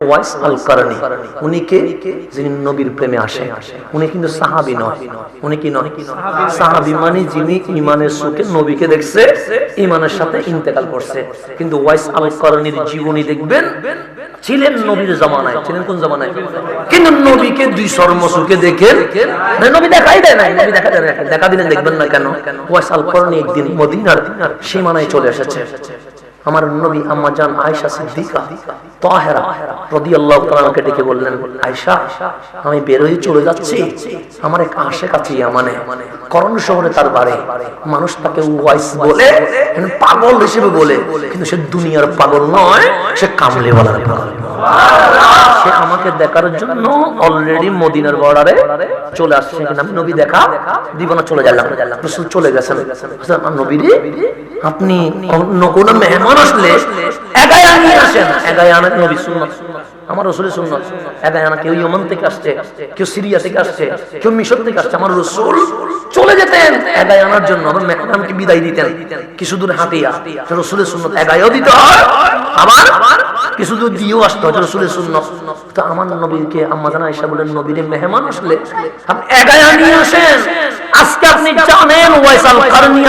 Wise আল কারণী। উনি কে? যিনি নবীর প্রেমে আসে উনি কিন্তু সাহাবি নয়। উনি কি নয়? সাহাবি মানে যিনি ইমানের সুখে নবীকে দেখছে ইমানের সাথে ইন্তেকাল করছে। কিন্তু ওয়াইস আল কারণীর জীবনী দেখবেন ছিলেন নবীর জামানায়। ছিলেন কোন জামানায়? কিন্তু নবীকে দুই শর্ম সুখে দেখেন। নবী দেখাই দেয় না নবী দেখা দেয় দেখা দিলেন দেখবেন না কেন? ওয়াইস আল কারণী একদিন মদিনার সীমানায় চলে এসেছে। আমার নবী আম্মা জান আয়েশা সিদ্দিকা, তাহেরা রাদিয়াল্লাহু তাআলাকে ডেকে বললেন, আয়েশা, আমি বের হয়ে চলে যাচ্ছি। আমার এক আশেক আছে ইয়ামানে। করণ শহরে তার বাড়ি। মানুষ তাকে ওয়াইস বলে মানে পাগল হিসেবে বলে। কিন্তু সে দুনিয়ার পাগল নয়, সে কামলে বলার পাগল। সে আমাকে দেখার জন্য অলরেডি মদিনার বর্ডারে চলে আসছে। আমি নবী দেখা দিব না চলে গেলাম। চলে গেছেন। নবী আপনি কোনো মেহমান আসলে একাই আমার রসুলের আমার আসতে হয় রসুলের তো আমার নবীকে জানা বলেন, নবীর মেহমান আসলে আজকে আপনি জানেন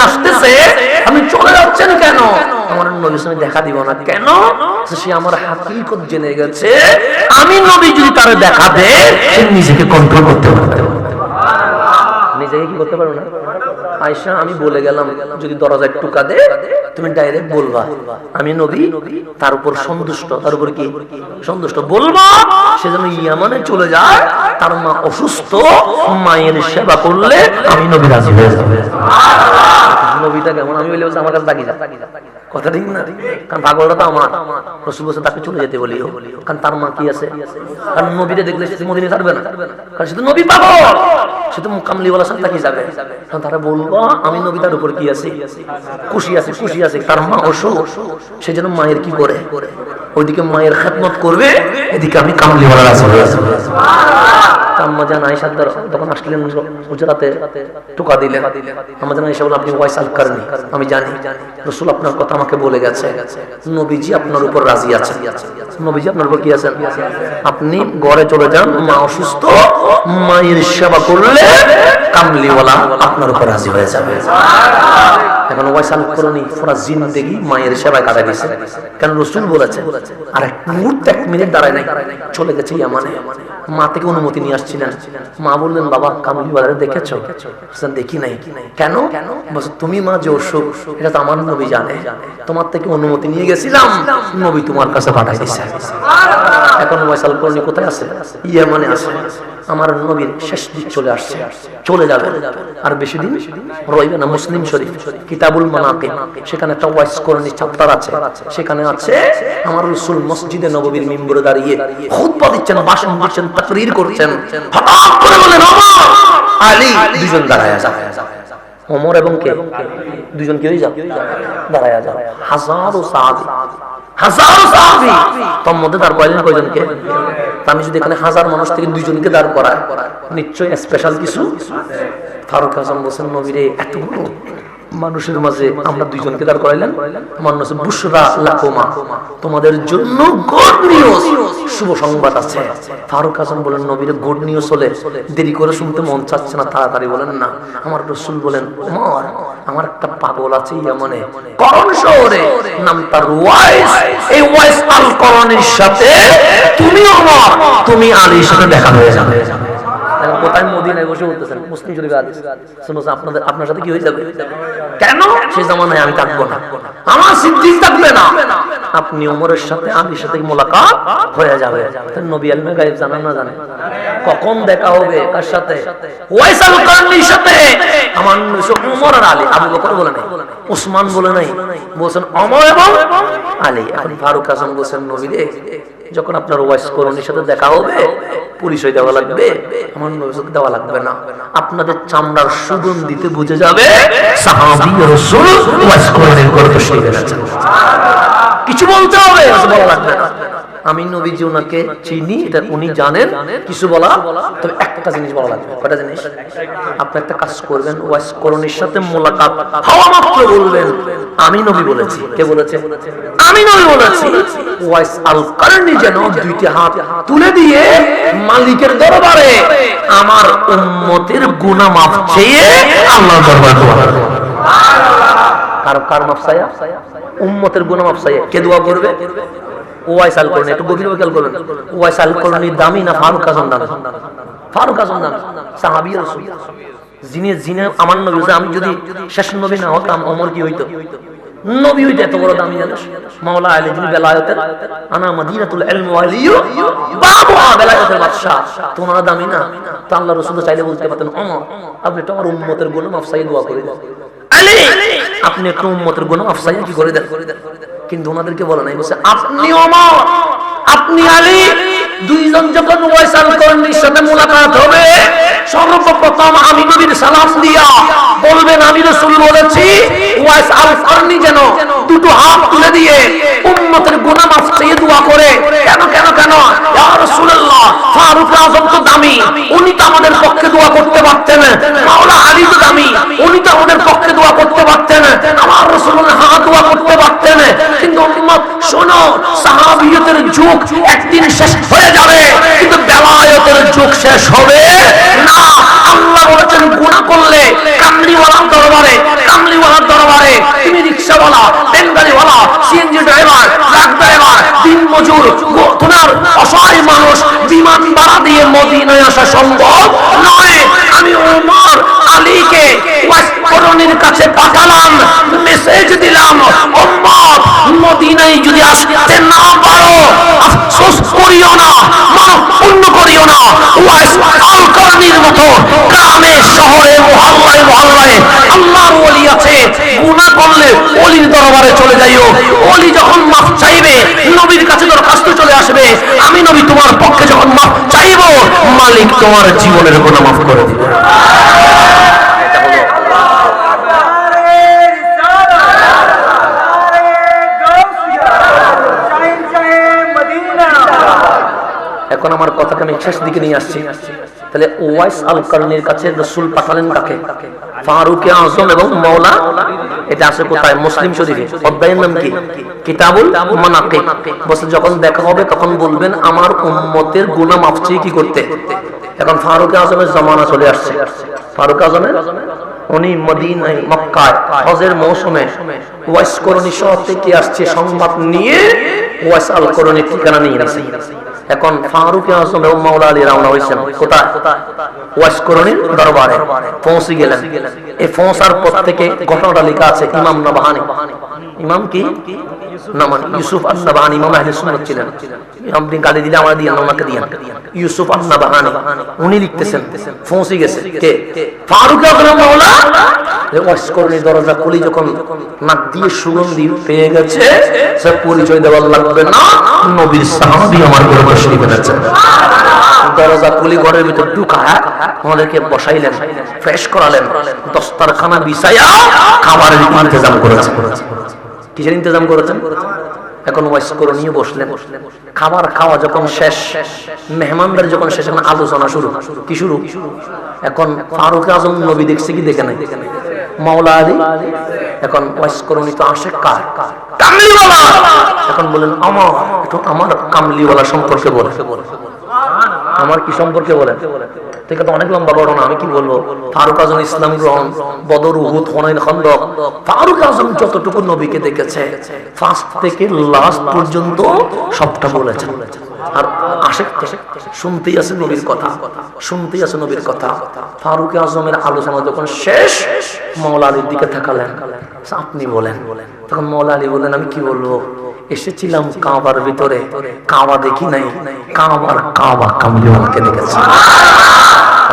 আসতেছে। চলে যাচ্ছেন কেন? আমার নবীর সঙ্গে দেখা দিব না। কেন? সে আমার হাকিকত জেনে গেছে, আমি নবী যদি তার দেখা সে নিজেকে কন্ট্রোল করতে পারবে। নিজেকে কি করতে পারো না? আয়সা আমি বলে গেলাম, যদি দরজায় টুকা দে, তুমি ডাইরেক্ট বলবা। আমি নবী, তার উপর সন্তুষ্ট। তার উপর কি? সন্তুষ্ট। বলবা, সে যেন ইয়ামানে চলে যায়, তার মা অসুস্থ, মায়ের সেবা করলে আমি নবী রাজি হয়ে যাবে। নবীটা কেমন? আমি বলি, আমার কাছে তাকিয়ে যা। কথা ঠিক না? কারণ পাগলটা তো আমার। রসুল বলছে, তাকে চলে যেতে বলিও। কারণ তার মা কি আছে? কারণ দেখলে সে মদিনে ছাড়বে না। কারণ সে তো নবী পাগল। সে তো সাথে তাকিয়ে যাবে কারণ তারা বলব আমি নবী, তার উপর কি আছে? খুশি আছে খুশি আছে। তার মা অসুখ। সে যেন মায়ের কি করে? ওইদিকে মায়ের খেদমত করবে, এদিকে আমি কামলিওয়ালার আছে টোকা আপনি আমি জানি। আপনার কথা আমাকে বলে গেছে। নবীজি আপনার রাজি আপনার উপর কি আপনি ঘরে চলে যান, মা অসুস্থ, মায়ের সেবা করলে কামলিওয়ালা আপনার উপর রাজি হয়ে যাবে। এখন ওয়াইসাল করনি জিন্দেগি মায়ের সেবায় কাটাই দিছে। কেন রসুল বলেছে আর এক মুহূর্তে এক মিনিট দাঁড়ায় নাই, চলে গেছে মা থেকে অনুমতি নিয়ে আসছিলেন। মা বললেন, বাবা, কামলি বাজারে দেখি নাই। কেন? তুমি মা যে অসুখ, এটা তো আমার নবী জানে। তোমার থেকে অনুমতি নিয়ে গেছিলাম, নবী তোমার কাছে পাঠাই দিছে। এখন ওয়াইসাল করনি কোথায় আছে? আছে। আমার নবীর শেষ দিক চলে আসছে, চলে যাবে। আর বেশি দিন রইবে না, মুসলিম শরীফ। কিতাবুল মানাকিব, সেখানে একটা ওয়াইস করণী চ্যাপ্টার আছে, সেখানে আছে আমার রাসূল মসজিদে নববীর মিম্বরে দাঁড়িয়ে খুতবা দিচ্ছেন, ভাষণ দিচ্ছেন, তাকরীর করছেন। হঠাৎ করে বলেন ওমর আলী দুজন দাঁড়ায় যায় ওমর এবং কে? দুজন কেউই যাও দাঁড়ায় যাও হাজারো সাহাবী। হাজারো সাহাবী! তোর মধ্যে দাঁড় করাইলেন কয়জনকে? আমি যদি এখানে হাজার মানুষ থেকে দুইজনকে দাঁড় করায় নিশ্চয়ই স্পেশাল কিছু? ফারুক হাসান বলছেন, নবীরে, এতগুলো মানুষের মাঝে আমরা দুইজনকে দাঁড় করাইলেন। হচ্ছে বুশরা লাকুমা। তোমাদের জন্য গুড নিউজ শুভ সংবাদ আছে। ফারুক হাসান বলেন, নবীরে গুড নিউজ হলে দেরি করে শুনতে মন চাচ্ছে না, তাড়াতাড়ি বলেন না। আমার রসুল বলেন ওমর আমার একটা পাগল আছে ইয়ামনে। করণ শহরে। নাম তার ওয়াইস। এই ওয়াইস আল করণের সাথে তুমি ওমর তুমি আলীর সাথে দেখা হয়ে যাবে। এখন কোথায় মদিনায় বসে মুসলিম শরীফ আপনাদের আপনার সাথে কি হয়ে যাবে? কেন? সেই জামানায় আমি না। আমার থাকবে না। আপনি ওমরের সাথে সাথে মোলাকাত? হয়ে যাবে। নবী আলমে না জানে? কখন দেখা হবে? কার সাথে? ওয়াইসাল সাথে। আমার ওমর আর আলী। আবু বকর বলে ওসমান বলে নাই, বলছেন অমর এবং আলী। এখন ফারুক হাসান বলছেন নবী রে যখন আপনার ওয়াইস করণীর সাথে দেখা হবে পরিচয় দেওয়া লাগবে। আমার সাথে দেওয়া লাগবে না। আপনাদের চামড়ার সুগন্ধিতে বুঝে যাবে, সাহাবী রাসূল ওয়াইস করণীর গর্ভ শিখে গেছেন কিছু বলতে হবে বলা লাগবে না। আমি নবীজি ওনাকে চিনি, এটা উনি জানেন, কিছু বলা তবে একটা জিনিস বলা লাগবে কটা জিনিস? আপনি একটা কাজ করবেন ওয়াইস করণীর সাথে মোলাকাত হওয়া মাত্র বলবেন আমি নবী বলেছি। কে বলেছে? আমি নবী বলেছি। ওয়াইস আল কারণী যেন দুইটি হাত তুলে দিয়ে মালিকের দরবারে আমার উম্মতের গুনাহ মাফ চেয়ে আল্লাহ দরবার কার কার মাফ চাইয়া উম্মতের গুনাহ মাফ চাইয়া কে দোয়া করবে? ওয়াইস আল করনি, একটু খেয়াল করবেন ওয়াইস আল করনি দামি না ফারুক দামি? ফারুক দামি। সাহাবী যিনি যিনি আমার নবী, আমি যদি শেষ নবী না হতাম অমর কি হইতো? নবী হইতে এত বড় দামি জানিস মাওলা আলী যিনি বেলায়েতের, আনা ইলম ওয়ালিয়ু, বাবা বেলায়েতের বাদশা তোমার দামি না? তো আল্লাহ রাসূল চাইলে বলতে পারতেন, ওমর, আপনি তোমার উম্মতের গুনাহ মাফ চাই দোয়া করে দেন আলী, আপনি একটু উম্মতের গুনাহ মাফ চাই কি করে দেন কিন্তু ওনাদেরকে বলে নাই বলছে আপনি ওমর আপনি আলী দুইজন যখন ওয়াইসাল কর্মীর সাথে মোলাকাত হবে সর্বপ্রথম আমি নবীর সালাম দিয়া বলবেন আমি রাসূল বলেছি ওয়াইস আল যেন দুটো হাত তুলে দিয়ে উম্মতের গুনাহ মাফ চেয়ে দোয়া করে। কেন কেন কেন? ইয়া রাসূলুল্লাহ ফারুক আযম তো দামি উনি তো আমাদের পক্ষে দোয়া করতে পারতেন। মাওলা আলী তো দামি উনি তো আমাদের পক্ষে দোয়া করতে পারতেন। আমার রাসূলের হাত দোয়া করতে পারতেন কিন্তু উম্মত শোনো, সাহাবিয়তের যুগ একদিন শেষ হয়ে যাবে, কিন্তু বেলায়তের যুগ শেষ হবে না। আল্লাহ বলেছেন গুণা করলে কামলিওয়ালার দরবারে কামলিওয়ালার দরবারে, তুমি রিক্সাওয়ালা, বেঙ্গালিওয়ালা, সিএনজি ড্রাইভার, ট্রাক ড্রাইভার দিন মজুর ঘটনার অসহায় মানুষ বিমান ভাড়া দিয়ে মদিনায় আসা সম্ভব নয়। আমি ওমর আলীকে ওয়াসকরণের কাছে পাঠালাম মেসেজ দিলাম উম্মত মদিনায় যদি আসতে না পারো, আফসোস ওলির দরবারে চলে যাইও। ওলি যখন মাফ চাইবে, নবীর কাছে দরখাস্ত চলে আসবে। আমি নবী তোমার পক্ষে যখন মাফ চাইব, মালিক তোমার জীবনের গুনাহ মাফ করে দিবে। এখন আমার কথাকে আমি শেষ দিকে নিয়ে আসছি। তাহলে ওয়াইস আল কাছে রসুল পাঠালেন আজম এবং এটা আছে কোথায়? মুসলিম শরীফে। অধ্যায়ের নাম কি? কিতাবুল বসে যখন দেখা হবে, তখন বলবেন, আমার উম্মতের গুনাহ মাফ চেয়ে কি করতে? এখন ফারুক আজমের জমানা চলে আসছে। ফারুক আজমের? উনি মদিনায়, মক্কায়, হজের মৌসুমে ওয়াইস করণী শহর থেকে আসছে। সংবাদ নিয়ে ওয়াইস আল করণীর ঠিকানা নিয়ে এখন ফারুক আসম এবং মাওলা আলী রওনা হয়েছেন। কোথায়? ওয়াইস করণীর দরবারে। পৌঁছে গেলেন। এই পৌঁছার পর থেকে ঘটনাটা লেখা আছে ইমাম নবাহানি। ইমাম কি? নামান ইউসুফ ইমাম আহলে সুন্নাত ছিলেন দিলে দিয়ে ওনাকে দিয়ে ইউসুফ উনি লিখতেছেন গেছে। কে? ফারুক আজম মাওলা? দরজা খুলি যখন নাক দিয়ে সুগন্ধি পেয়ে গেছে, সে পরিচয় দেওয়ার লাগবে না। নবীর আমার ঘরে শরীফ এনেছেন দরজা খুলি ঘরের ভিতর ঢুকায় আমাদেরকে বসাইলেন, ফ্রেশ করালেন, দস্তারখানা বিছাইয়া খাবারের ইন্তজাম করেছেন কিসের ইন্তজাম করেছেন? এখন ওয়াইস করে নিয়ে বসলেন। খাবার খাওয়া যখন শেষ, মেহমানদের যখন শেষ, এখন আলোচনা শুরু। কি শুরু? এখন ফারুক আজম নবী দেখছে কি দেখে নাই? মাওলা আলী? এখন ওয়াইস করণী তো আসে কার? এখন বলেন, আমার, একটু আমার কামলিওয়ালা সম্পর্কে বলে আমার কি সম্পর্কে বলেন? আছে অনেক লম্বা ঘটনা আমি কি বলব? ফারুক আজম ইসলাম গ্রহণ, বদর উহুদ হনাইন খন্দক, ফারুক আজম যতটুকু নবীকে দেখেছে ফার্স্ট থেকে লাস্ট পর্যন্ত সবটা বলেছেন। আর শুনতেই আছে নবীর কথা, শুনতেই আছে নবীর কথা। ফারুক আজমের আলোচনা যখন শেষ দিকে থাকালেন আপনি বলেন, তখন আলী বলেন আমি কি বলব? এসেছিলাম কাবার ভিতরে, কাবা দেখি নাই, কাবার কাবা কামলিওয়ালাকে দেখেছি।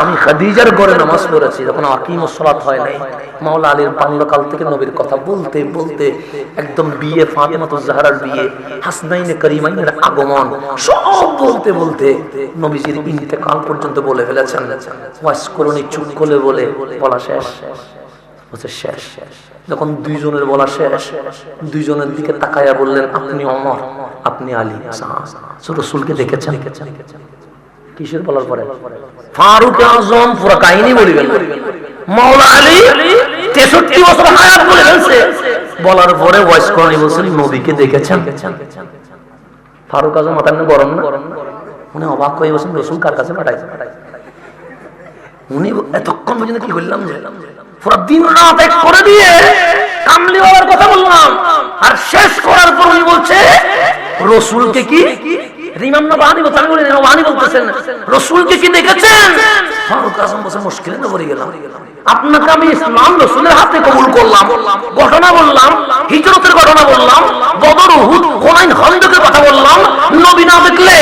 আমি খাদিজার ঘরে নামাজ পড়েছি, যখন আকিম সালাত হয় নাই, মাওলা আলীর বাল্যকাল থেকে নবীর কথা বলতে বলতে একদম বিয়ে, ফাতেমা তো জাহরার বিয়ে, হাসনাইনে করিমাইনের আগমন, সব বলতে বলতে নবীজির ইন্তেকাল পর্যন্ত বলে ফেলেছেন। ওয়াস করুনি চুপ করে বলে, বলা শেষ। বলছে, শেষ। যখন দুইজনের বলা শেষ, দুইজনের দিকে তাকাইয়া বললেন, আপনি অমর, আপনি আলী রসুলকে দেখেছেন। কিসের বলার পরে। ফারুক আজম পুরো কাহিনী বলিবেন মাওলা আলী তেষট্টি বছর হায়াত বলে ফেলছে। বলার পরে ওয়াইস করণী বলছেন, নবীকে দেখেছেন। ফারুক আজম মাথার না গরম না? উনি অবাক হয়ে বলছেন রসুল কার কাছে পাঠাইছে? উনি এতক্ষণ পর্যন্ত কি করলাম পুরো দিন রাত এক করে দিয়ে কামলি বাবার কথা বললাম। আর শেষ করার পর উনি বলছে, রসুলকে কি ইমাম না বাহানি কথা বলি বলতেছেন। রসুলকে কি দেখেছেন? ফারুক আজম বসে মুশকিলে না পড়ে গেলাম। আপনাকে আমি ইসলাম রসুলের হাতে কবুল করলাম। ঘটনা বললাম, হিজরতের ঘটনা বললাম, বদর, উহুদ কথা বললাম। নবী না দেখলে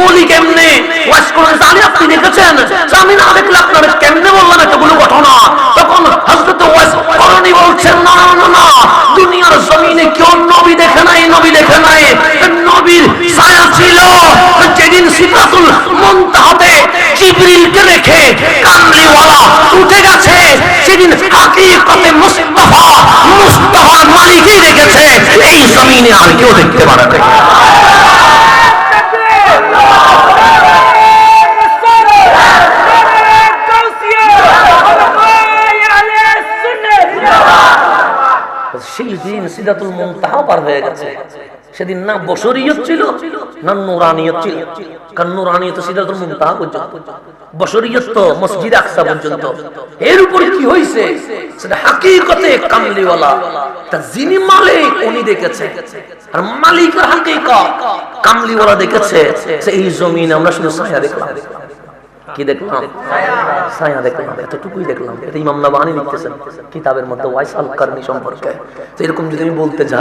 বলি কেমনে? ওয়াশ করে জানি আপনি দেখেছেন। আমি না দেখলে আপনার কেমনে বললাম এতগুলো ঘটনা। তখন হযরত বলছেন, না না না, দুনিয়ার জমিনে কেউ নবী দেখে নাই, নবী দেখে নাই নবীর ছায়া ছিল যেদিন সিদরাতুল মুনতাহাতে জিবরিলকে রেখে কামলিওয়ালা উঠে গেছে সেদিন হাকিকতে মুস্তাফা মুস্তাফা মালিকই দেখেছে, এই জমিনে আর কেউ দেখতে পারে না। সেই দিন সিদাতুল মুনতাহা পার হয়ে গেছে। সেদিন না বসরিয়ত ছিল ছিল মুনতাহা পর্যন্ত। বশরিয়ত তো মসজিদ আকসা পর্যন্ত। এর উপরে কি হইছে? সেটা হাকিকতে কামলিওয়ালা। তা যিনি মালিক, উনি দেখেছে। আর মালিকের হাকিকত কামলিওয়ালা দেখেছে। সেই জমিন আমরা শুধু ছায়া দেখলাম। কি দেখলাম? ছায়া দেখলাম, এতটুকুই দেখলাম। এটা ইমাম নাবানি লিখতেছেন, কিতাবের মধ্যে ওয়াইস আল সম্পর্কে। এরকম যদি আমি বলতে যা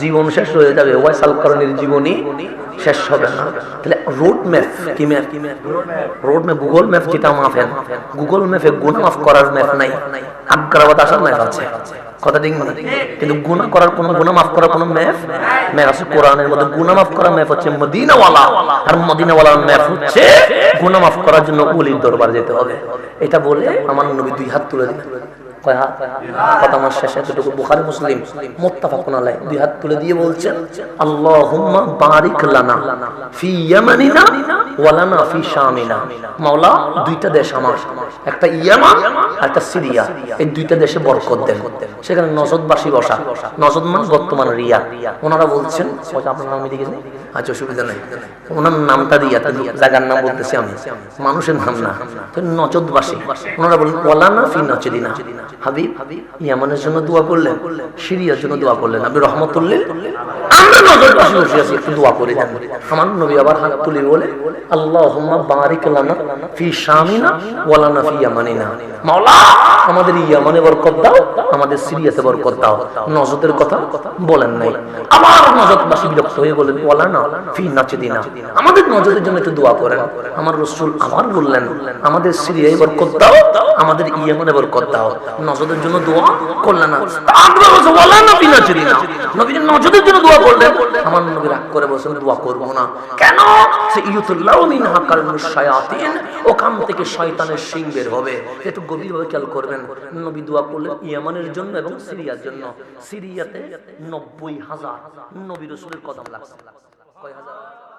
জীবন শেষ হয়ে যাবে ওয়াইস আল জীবনী শেষ হবে না। তাহলে রোড ম্যাপ কি map road map Google map যেটা মাফেন গুগল ম্যাপে গুণ মাফ করার ম্যাপ নাই। আগ্রাবাদ আসার ম্যাপ আছে। কথা ঠিক না কিন্তু গুণা করার কোন গুণা মাফ করার কোন ম্যাপ ম্যাপ আছে। কোরআনের মধ্যে গুণা মাফ করার ম্যাপ হচ্ছে মদিনাওয়ালা। আর মদিনাওয়ালার ম্যাপ হচ্ছে গুণা মাফ করার জন্য ওলির দরবার যেতে হবে। এটা বলে আমার নবী দুই হাত তুলে দিলেন। সেখানে নজদবাসী বসা। নজদ মানে বর্তমান রিয়া। ওনারা বলছেন? আচ্ছা অসুবিধা নাই। ওনার নামটা জায়গার নাম বলতেছি আমি। মানুষের নাম না। নজদবাসী। ওনারা বলেন ওয়ালানা ফি নচদিনা হাবিব ইয়ামানের জন্য দোয়া করলেন সিরিয়ার জন্য দোয়া করলেন। আপনি রহমতুল্লিল? আমরা নজরবাসী বসে আছি একটু দোয়া করে দেন। আমার নবী আবার হাত তুলি বলে, আল্লাহুম্মা বারিক লানা ফি শামিনা ওয়ালানা ফি ইয়ামানিনা। মাওলা, আমাদের ইয়ামানে বরকত দাও, আমাদের সিরিয়াতে বরকত দাও। নজদের কথা বলেন নাই। আবার নজরবাসী বিরক্ত হয়ে বলেন ওয়ালানা ফি নাচদিনা। আমাদের নজরের জন্য একটু দোয়া করেন। আমার রাসূল আবার বললেন, আমাদের সিরিয়ায় বরকত দাও, আমাদের ইয়ামানে বরকত দাও। নজরের জন্য দোয়া করলেন না। আমরা ওয়ালানা ফি নাচদিনা। নবী যে নজরের জন্য দোয়া করলেন আমার রাগ করে বলছেন দোয়া করব না। কেন? ওখান থেকে শয়তানের সিং বের হবে। একটু গভীরভাবে খেয়াল করবেন। নবী দোয়া করলেন ইয়ামানের জন্য এবং সিরিয়ার জন্য। সিরিয়াতে নব্বই হাজার নবী রসুলের কদম লাগছে। কয় হাজার?